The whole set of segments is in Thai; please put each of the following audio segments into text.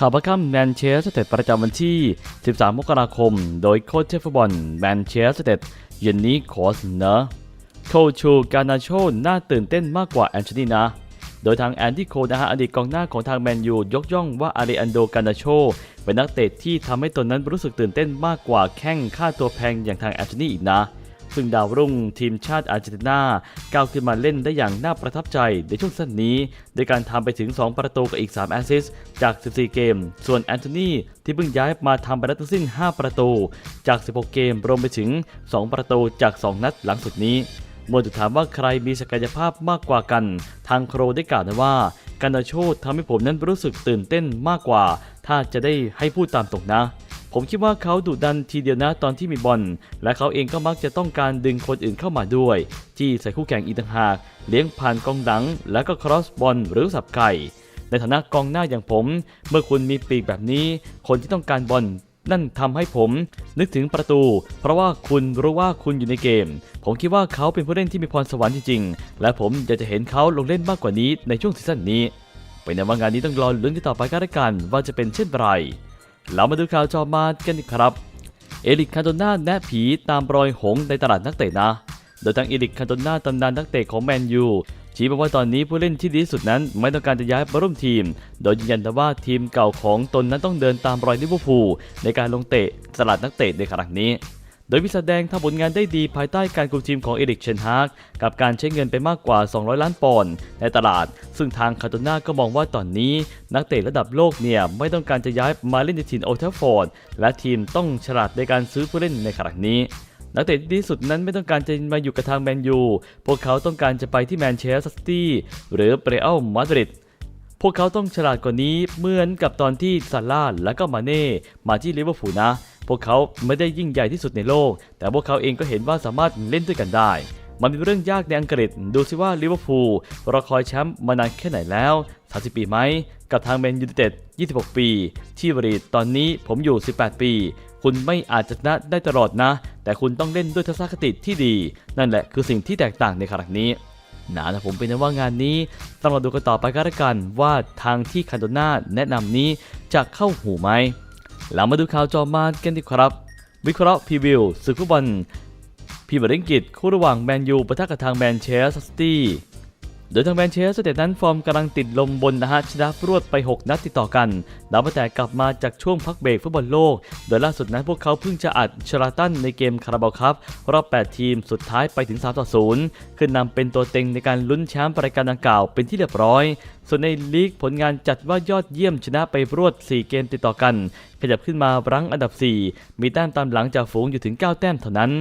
ข่าวประคำแมนเชสเตอร์ประจำวันที่ 13 มกราคม โดยโค้ชเทฟบอลแมนเชสเตอร์เย็นนี้ขอเสนอโคชูการนาโชน่าตื่นเต้นมากกว่าแอนโทนีนะ โดยทางแอนดี้โคนะฮะอดีตกองหน้าของทางแมนยูยกย่องว่าอาริอันโดการนาโชเป็นนักเตะที่ทำให้ตนนั้นรู้สึกตื่นเต้นมากกว่าแข้งค่าตัวแพงอย่างทางแอนโทนีอีกนะ ซึ่งดาวรุ่งทีมชาติอาร์เจนตินาก้าวขึ้นมาเล่นได้อย่างน่าประทับใจในช่วงสั้นนี้โดยการทำไปถึง 2 ประตูกับอีก 3 แอสซิสต์จาก 14 เกม ส่วนแอนโทนีที่เพิ่งย้ายมาทำไปแล้วทั้งสิ้น 5 ประตูจาก 16 เกม รวมไปถึง 2 ประตูจาก 2 นัดหลังสุดนี้เมื่อถูกถามว่าใครมีศักยภาพมากกว่ากัน ทางโครได้กล่าวนะว่าการนาโชทำให้ผมนั้นรู้สึกตื่นเต้นมากกว่า ถ้าจะได้ให้พูดตามตรงนะ ผมคิดว่าเขาดุดันทีเดียวนะตอนที่มีบอล และเขาเองก็มักจะต้องการดึงคนอื่นเข้ามาด้วยจี้ใส่คู่แข่งอีกต่างหาก เลี้ยงผ่านกองหลัง แล้วก็ครอสบอลหรือสับไก่ในฐานะกองหน้าอย่างผม เมื่อคุณมีปีกแบบนี้ คนที่ต้องการบอลนั่นทำให้ผมนึกถึงประตู เพราะว่าคุณรู้ว่าคุณอยู่ในเกม ผมคิดว่าเขาเป็นผู้เล่นที่มีพรสวรรค์จริงๆ และผมอยากจะเห็นเขาลงเล่นมากกว่านี้ในช่วงซีซั่นนี้เป็นในว่างานนี้ต้องรอลุ้นกันต่อไปกันละกันว่าจะเป็นเช่นไร เรามาดูข่าวจอมากันครับ เอริกคาโดน่าแนะผีตามรอยหงในตลาดนักเตะนะ โดยทางเอริกคาโดน่าตำนานนักเตะของแมนยูชี้บอกว่าตอนนี้ผู้เล่นที่ดีสุดนั้นไม่ต้องการจะย้ายมาร่วมทีม โดยยืนยันว่าทีมเก่าของตนนั้นต้องเดินตามรอยลิเวอร์พูลในการลงเตะตลาดนักเตะในครั้งนี้ โดยวิสแดงทำผลงานได้ดีภายใต้การคุมทีมของเอริกเชนฮากกับการใช้เงินไปมากกว่า 200 ล้านปอนด์ในตลาด ซึ่งทางคาโตน่าก็มองว่าตอนนี้ นักเตะระดับโลกเนี่ย ไม่ต้องการจะย้ายมาเล่นในทีมโอลด์แทฟฟอร์ดและทีมต้องฉลาดในการซื้อผู้เล่นในครั้งนี้นักเตะที่ดีสุดนั้นไม่ต้องการจะมาอยู่กับทางแมนยู พวกเขาต้องการจะไปที่แมนเชสเตอร์ซิตี้หรือเปรอัลมาดริด พวกเขาต้องฉลาดกว่านี้เหมือนกับตอนที่ซาร่าห์และก็มาเน่มาที่ลิเวอร์พูลนะ พวกเขาไม่ได้ยิ่งใหญ่ที่สุดในโลก แต่พวกเขาเองก็เห็นว่าสามารถเล่นด้วยกันได้ มันเป็นเรื่องยากในอังกฤษ ดูสิว่าลิเวอร์พูลรอคอยแชมป์มานานแค่ไหนแล้ว 30 ปีไหม กับทางแมนยูไนเต็ด 26 ปี ที่บรีดตอนนี้ผมอยู่ 18 ปี คุณไม่อาจจะชนะได้ตลอดนะ แต่คุณต้องเล่นด้วยทัศนคติที่ดี นั่นแหละคือสิ่งที่แตกต่างในครั้งนี้นะนะผมเป็นว่างานนี้ต้องมาดูกันต่อไปก็แล้วกันว่าทางที่คันโดน่าแนะนำนี้จะเข้าหูไหม เรามาดูข่าวจอมากันดีครับ วิเคราะห์พรีวิวศึกฟุตบอลพรีเมียร์ลีกอังกฤษคู่ระหว่างแมนยูปะทะกับทางแมนเชสเตอร์ซิตี้ โดยทางแมนเชสเตอร์นั้นฟอร์มกำลังติดลมบนนะฮะชนะรวดไป 6 นัดติดต่อกันนับตั้งแต่กลับมาจากช่วงพักเบรกฟุตบอลโลก โดยล่าสุดนั้นพวกเขาเพิ่งจะอัดชลาตันในเกมคาราบาวครับรอบ 8 ทีมสุดท้ายไปถึง 3 ต่อ 0 ขึ้นนำเป็นตัวเต็งในการลุ้นแชมป์รายการดังกล่าวเป็นที่เรียบร้อย ส่วนในลีกผลงานจัดว่ายอดเยี่ยมชนะไปรวด 4 เกมติดต่อกัน ขยับขึ้นมารั้งอันดับ 4 มีแต้มตามหลังจากฝูงอยู่ถึง 9 แต้มเท่านั้น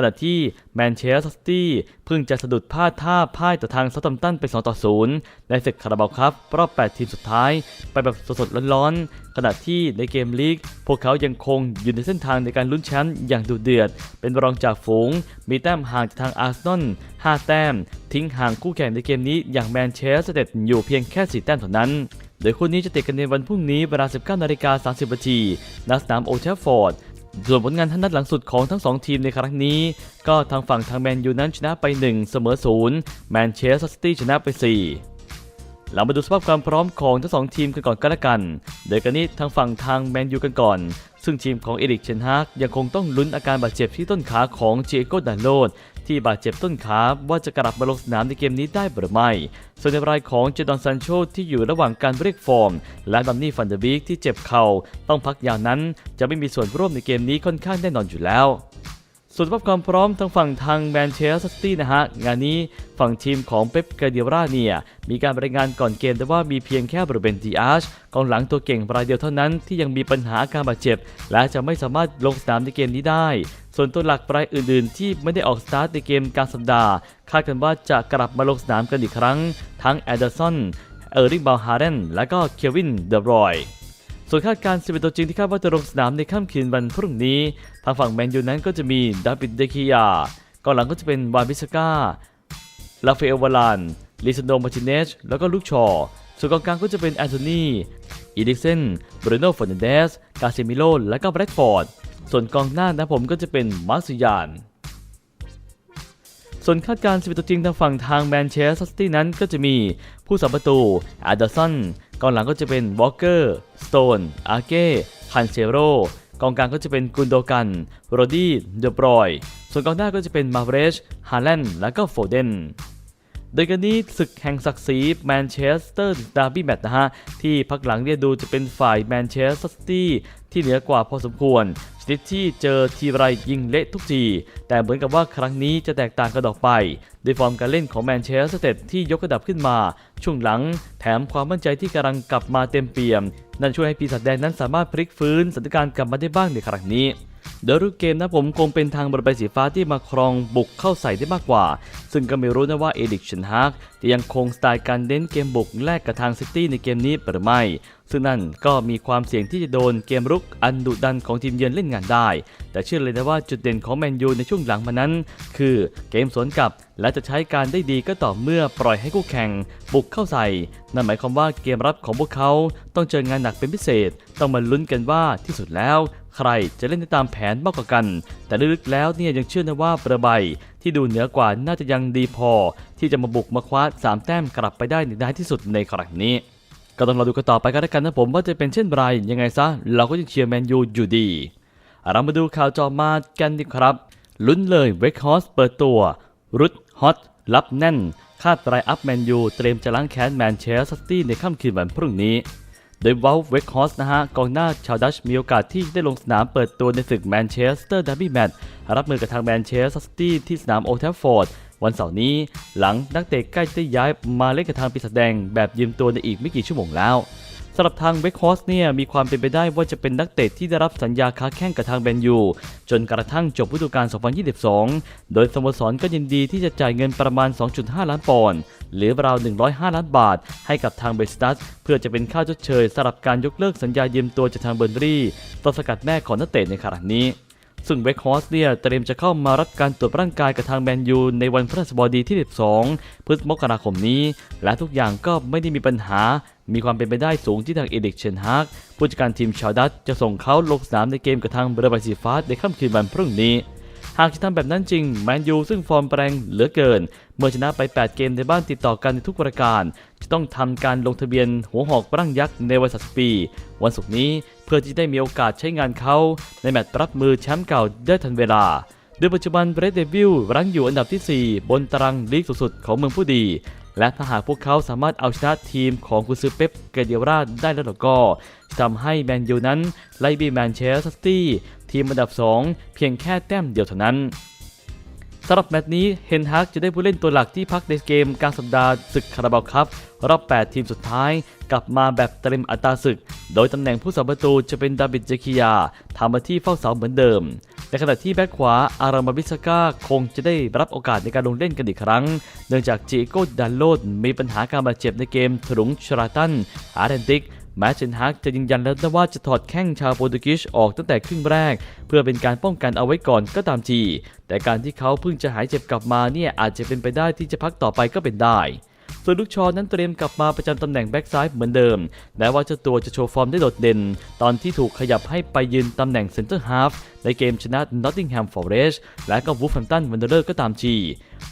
ขณะที่แมนเชสเตอร์ซิตี้เพิ่งจะสะดุดพลาดท่าพ่ายต่อทางเซาท์แฮมป์ตันไป 2 ต่อ 0 ในศึกคาราบาวครับรอบ 8 ทีมสุดท้าย ไปแบบสดๆร้อนๆ ขณะที่ในเกมลีก พวกเขายังคงอยู่ในเส้นทางในการลุ้นแชมป์อย่างดุเดือด เป็นรองจากฝูง มีแต้มห่างจากทางอาร์เซนอล 5 แต้ม ทิ้งห่างคู่แข่งในเกมนี้อย่างแมนเชสเตอร์อยู่เพียงแค่ 4 แต้มเท่านั้นโดยคู่นี้จะเตะกันในวันพรุ่งนี้เวลา 19นาฬิกา30นาทีณสนามโอลด์แทฟฟอร์ด ส่วนผลงานท่านัดหลังสุดของทั้ง 2 ทีมในครั้งนี้ ก็ทางฝั่งทางแมนยูนั้นชนะไป 1 เสมอ0แมนเชสเตอร์ซิตี้ชนะไป 4 เรามาดูสภาพความพร้อมของทั้งสองทีมกันก่อนก็แล้วกันโดยกันนี้ทางฝั่งทางแมนยูกันก่อน ซึ่งทีมของเอริกเชนฮากยังคงต้องลุ้นอาการบาดเจ็บที่ต้นขาของเจโกดันโลดที่บาดเจ็บต้นขาว่าจะกลับมาลงสนามในเกมนี้ได้หรือไม่ ส่วนในรายของเจดอนซันโชที่อยู่ระหว่างการเรียกฟอร์ม และดัมนี่ฟันเดอร์บิกที่เจ็บเข่าต้องพักยาวนั้น จะไม่มีส่วนร่วมในเกมนี้ค่อนข้างแน่นอนอยู่แล้ว ส่วนสภาพความพร้อมทางฝั่งทางแมนเชสเตอร์ซิตี้นะฮะ งานนี้ฝั่งทีมของเป๊ปกาเดียร่าเนี่ย มีการรายงานก่อนเกมแต่ว่ามีเพียงแค่บรูเบนดีอาชกองหลังตัวเก่งรายเดียวเท่านั้นที่ยังมีปัญหาอาการบาดเจ็บ และจะไม่สามารถลงสนามในเกมนี้ได้ ส่วนตัวหลักรายอื่นๆ ที่ไม่ได้ออกสตาร์ทในเกมกลางสัปดาห์คาดกันว่าจะกลับมาลงสนามกันอีกครั้ง ทั้งแอดเดอร์สันเออร์ริงบาลฮาร์เรนและก็เควินเดบรอย ส่วนคาดการณ์11ตัวจริงที่คาดว่าจะลงสนามในค่ำคืนวันพรุ่งนี้ ทางฝั่งแมนยูนั้นก็จะมีดาวิดเดคิยากองหลังก็จะเป็นวานบิสกาลาเฟอลวาลานลิซันโดมาร์ติเนสแล้วก็ลูกชอส่วนกองกลางก็จะเป็นแอนโทนีอีดิกเซนบรูโน่ฟอร์นันเดส กาเซมิโล และก็แบรดฟอร์ด ส่วนกองหน้านะผมก็จะเป็นมาร์ซิยาน ส่วนคาดการณ์11ตัวจริงทางฝั่งทางแมนเชสเตอร์ซิตี้นั้นก็จะมีผู้สัมประตูอาร์เดอร์สัน กองหลังก็จะเป็นวอลเกอร์สโตนอาเก้คันเซโรกองกลางก็จะเป็นกุนโดกันโรดี้เดบรอย ส่วนกองหน้าก็จะเป็นมาเรชฮาแลนด์และก็โฟเดน โดยกันนี้ศึกแห่งศักดิ์ศรีแมนเชสเตอร์ดาร์บี้แมตช์นะฮะ ที่พักหลังเนี่ยดูจะเป็นฝ่ายแมนเชสเตอร์ซิตี้ที่เหนือกว่าพอสมควรชนิดที่เจอทีไรยิงเละทุกที แต่เหมือนกับว่าครั้งนี้จะแตกต่างกันออกไป ด้วยฟอร์มการเล่นของแมนเชสเตอร์ที่ยกระดับขึ้นมา ช่วงหลังแถมความมั่นใจที่กำลังกลับมาเต็มเปี่ยม นั่นช่วยให้ปีศาจแดงนั้นสามารถพลิกฟื้นสถานการณ์กลับมาได้บ้างในครั้งนี้ โดยรูปเกมนะผมคงเป็นทางบอลใบสีฟ้าที่มาครองบุกเข้าใส่ได้มากกว่า ซึ่งก็ไม่รู้นะว่าเอดิกเชนฮากจะยังคงสไตล์การเล่นเกมบุกแลกกับทางซิตี้ในเกมนี้หรือไม่ ซึ่งนั่นก็มีความเสี่ยงที่จะโดนเกมรุกอันดุดันของทีมเยือนเล่นงานได้ แต่เชื่อเลยนะว่าจุดเด่นของแมนยูในช่วงหลังมานั้น คือเกมสวนกลับและจะใช้การได้ดีก็ต่อเมื่อปล่อยให้คู่แข่ง บุกเข้าใส่ นั่นหมายความว่าเกมรับของพวกเขาต้องเจองานหนักเป็นพิเศษ ต้องมาลุ้นกันว่าที่สุดแล้ว ใครจะเล่นได้ตามแผนมากกว่ากัน แต่ลึกๆแล้วเนี่ยยังเชื่อนะว่าประใบที่ดูเหนือกว่าน่าจะยังดีพอ ที่จะมาบุกมาคว้าสามแต้มกลับไปได้ในได้ที่สุดในครั้งนี้ ก็ต้องรอดูกันต่อไปกันแล้วกันนะผมว่าจะเป็นเช่นไรยังไงซะเราก็ยังเชียร์แมนยูอยู่ดีเรามาดูข่าวจอมากันดีครับลุ้นเลยเวกฮอสเปิดตัวรุดฮอตรับแน่นคาดไรอัพแมนยูเตรียมจะล้างแค้นแมนเชสเตอร์ซิตี้ในค่ำคืนวันพรุ่งนี้ โดยวอลเวกฮอสนะฮะกองหน้าชาวดัชมีโอกาสที่ได้ลงสนามเปิดตัวในศึกแมนเชสเตอร์ดาร์บี้แมตช์รับมือกับทางแมนเชสเตอร์ซิตี้ที่สนามโอลด์แทฟฟอร์ดวันเสาร์นี้ หลังนักเตะใกล้จะย้ายมาเล่นกับทางปีศาจแดงแบบยืมตัวในอีกไม่กี่ชั่วโมงแล้ว สำหรับทางเวกฮอสเนี่ยมีความเป็นไปได้ว่าจะเป็นนักเตะที่ได้รับสัญญาค้าแข่งกับทางแมนยู จนกระทั่งจบฤดูกาล 2022 โดยสโมสรก็ยินดีที่จะจ่ายเงินประมาณ 2.5 ล้านปอนด์หรือราว 105 ล้านบาท ให้กับทางเบสตัสเพื่อจะเป็นค่าชดเชยสำหรับการยกเลิกสัญญายืมตัวจากทางเบอร์นรี่ต้นสกัดแม่ของนักเตะในครั้งนี้ซึ่งเวกฮอสเนี่ยเตรียมจะเข้ามารับการตรวจร่างกายกับทางแมนยูในวันพฤหัสบดีที่ 12 พฤษภาคมนี้ และทุกอย่างก็ไม่ได้มีปัญหา มีความเป็นไปได้สูงที่ทางเอเด็กเชนฮากผู้จัดการทีมชาวดัตจะส่งเขาลงสนามในเกมกับทางเบอร์ใบสีฟ้าในค่ำคืนวันพรุ่งนี้ หากจะทำแบบนั้นจริงแมนยูซึ่งฟอร์มแปรงเหลือเกิน เมื่อชนะไป 8 เกมในบ้านติดต่อกันในทุกประการ จะต้องทำการลงทะเบียนหัวหอกร่างยักษ์ในวัย30ปี วันศุกร์นี้เพื่อที่ได้มีโอกาสใช้งานเขาในแมตช์รับมือแชมป์เก่าได้ทันเวลาโดยปัจจุบันเบรดเดวิลรั้งอยู่อันดับที่ 4 บนตารางลีกสูงสุดของเมืองผู้ดี และถ้าหากพวกเขาสามารถเอาชนะทีมของกุซือเป๊ปเกเดียราได้แล้วก็ทำให้แมนยูนั้นไล่บีแมนเชสเตอร์ซิตี้ทีมอันดับ 2 เพียงแค่แต้มเดียวเท่านั้นสำหรับแมตช์นี้เฮนฮากจะได้ผู้เล่นตัวหลักที่พักในเกมกลางสัปดาห์ศึกคาราบาวครับรอบ 8 ทีมสุดท้าย กลับมาแบบเต็มอัตราศึก โดยตำแหน่งผู้สัประตูจะเป็นดาบิดเจคิยาทำหน้าที่เฝ้าเสาเหมือนเดิม ในขณะที่แบ็คขวาอารามาบิสก้าคงจะได้รับโอกาสในการลงเล่นกันอีกครั้ง เนื่องจากจิโก้ดันโลดมีปัญหาการบาดเจ็บในเกมถลุงชราตันอาร์เรนติกแม้เชนฮักจะยืนยันแล้วนะว่าจะถอดแข้งชาวโปรตุเกสออกตั้งแต่ครึ่งแรก เพื่อเป็นการป้องกันเอาไว้ก่อนก็ตามทีแต่การที่เขาเพิ่งจะหายเจ็บกลับมาเนี่ยอาจจะเป็นไปได้ที่จะพักต่อไปก็เป็นได้ ส่วนลูกชอนั้นเตรียมกลับมาประจำตำแหน่งแบ็กซ้ายเหมือนเดิม แม้ว่าเจ้าตัวจะโชว์ฟอร์มได้โดดเด่น ตอนที่ถูกขยับให้ไปยืนตำแหน่งเซนเตอร์ฮาฟในเกมชนะนอตติงแฮมฟอร์เรสและก็วูฟแฮมตันวันเดอร์ก็ตามที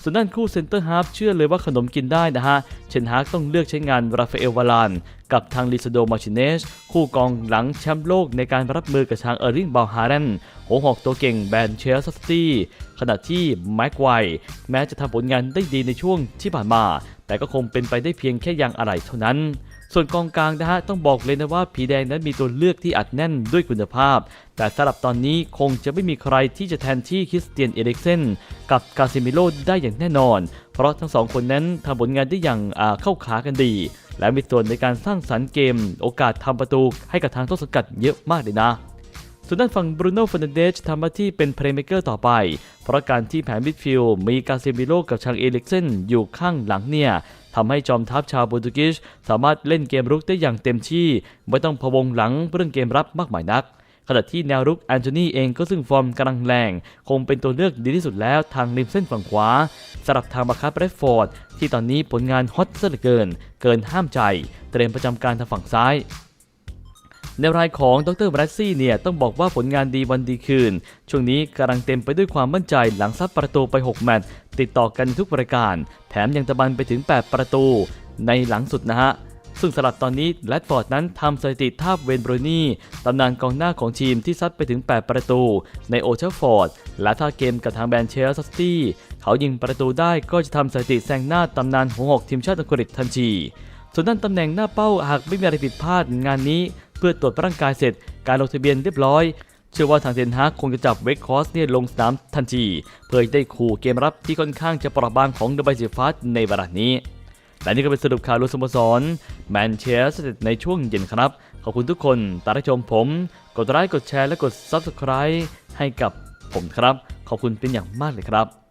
ส่วนด้านคู่เซนเตอร์ฮาฟเชื่อเลยว่าขนมกินได้นะฮะ เชนฮากต้องเลือกใช้งานราฟาเอลวาลานกับทางลิซโดมาชิเนสคู่กองหลังแชมป์โลกในการรับมือกับทางเออร์ลิงบาฮารันโหหอกตัวเก่งแบนเชลซิตี้ขณะที่แม็กไวร์แม้จะทำผลงานได้ดีในช่วงที่ผ่านมา แต่ก็คงเป็นไปได้เพียงแค่ยังอะไรเท่านั้น ส่วนกองกลางนะฮะต้องบอกเลยนะว่าผีแดงนั้นมีตัวเลือกที่อัดแน่นด้วยคุณภาพ แต่สำหรับตอนนี้คงจะไม่มีใครที่จะแทนที่คริสเตียนเอริกเซนกับกาซิมิโลได้อย่างแน่นอน เพราะทั้งสองคนนั้นทำผลงานได้อย่างเข้าขากันดี และมีส่วนในการสร้างสรรค์เกม โอกาสทำประตูให้กับทางต้นสังกัดเยอะมากเลยนะส่วนด้านฝั่งบรูโน่ฟ r นเดชทำหน้าที่เป็นเพลย์เมเกอร์ต่อไป เพราะการที่แผนมิดฟิลด์มีกาเซมิโลกับชางเอลิกเซนอยู่ข้างหลังเนี่ย ทำให้จอมทัพชาวโปรตุเกสสามารถเล่นเกมรุกได้อย่างเต็มที่ไม่ต้องพะวงหลังเรื่องเกมรับมากมายนัก ขณะที่แนวรุกแอนโทนีเองก็ซึ่งฟอร์มกำลังแรง คงเป็นตัวเลือกดีที่สุดแล้วทางริมเส้นฝั่งขวาสำหรับทางบาคาเบรดฟอร์ดที่ตอนนี้ผลงานฮอตซะเหลือเกิน เกินห้ามใจ เตรียมประจำการทางฝั่งซ้าย ในรายของดรบรดซี่เนี่ยต้องบอกว่าผลงานดีวันดีคืน ช่วงนี้กำลังเต็มไปด้วยความมั่นใจหลังซัดประตูไป 6 แมตช์ติดต่อกันทุกปรายการ แถมยังตะบันไปถึง 8 ประตู ในหลังสุดนะฮะซึ่งสลับตอนนี้แรดฟอร์ดนั้นทำสถิติทาบเวนบรูนี่ตำนานกองหน้าของทีมที่ซัดไปถึง 8 ประตู ในโอเชลฟอร์ด และถ้าเกมกับทางแบนเชลซีตี้เขายิงประตูได้ก็จะทำสถิติแซงหน้าตำนานหัวหอกทีมชาติอังกฤษทันทีส่วนด้านตำแหน่งหน้าเป้าหากไม่มีอะไรผิดพลาดงานนี้ เพื่อตรวจร่างกายเสร็จ การลงทะเบียนเรียบร้อย เชื่อว่าทางเทนฮากคงจะจับเวกคอสเนี่ยลงสนามทันที เพื่อได้ขู่เกมรับที่ค่อนข้างจะปราะบางของเดอะไบซิฟัสในเวลานี้และนี่ก็เป็นสรุปข่าวลุยสโมสรแมนเชสเตอร์ในช่วงเย็นครับ ขอบคุณทุกคนตามรับชมผม กดไลค์กดแชร์และกด Subscribe ให้กับผมครับ ขอบคุณเป็นอย่างมากเลยครับ